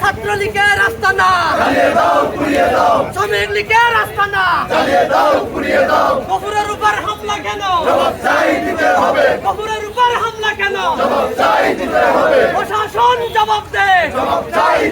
ছাত্রলীগের রাস্তা না। শ্রমিক লীগের রাস্তা না। বগুড়ার উপর হামলা কেন? বগুড়ার উপর হামলা কেন? প্রশাসন জবাব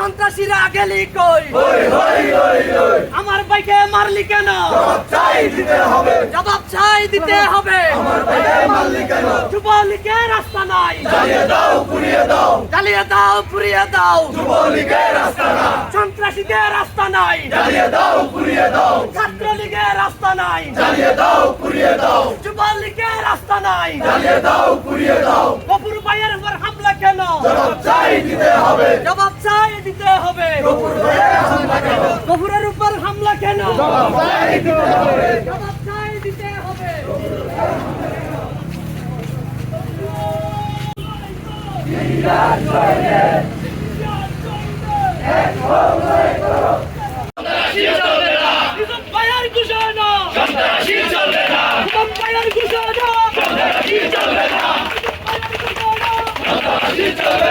সন্ত্রাসীরা গেলি কই? আমার বাইকে মারলি কেন? জবাব চাই দিতে হবে। যুবলীগের রাস্তা নাই। জ্বালিয়ে দাও পুড়িয়ে দাও। সন্ত্রাসীদের রাস্তা নাই। ছাত্রলীগের রাস্তা নাই। যুবলীগের রাস্তা নাই। কপুর ভাইয়ের উপর হামলা কেন? জবাব চাই দিতে হবে। কপুরের উপর হামলা কেন? দিতে হবে Kita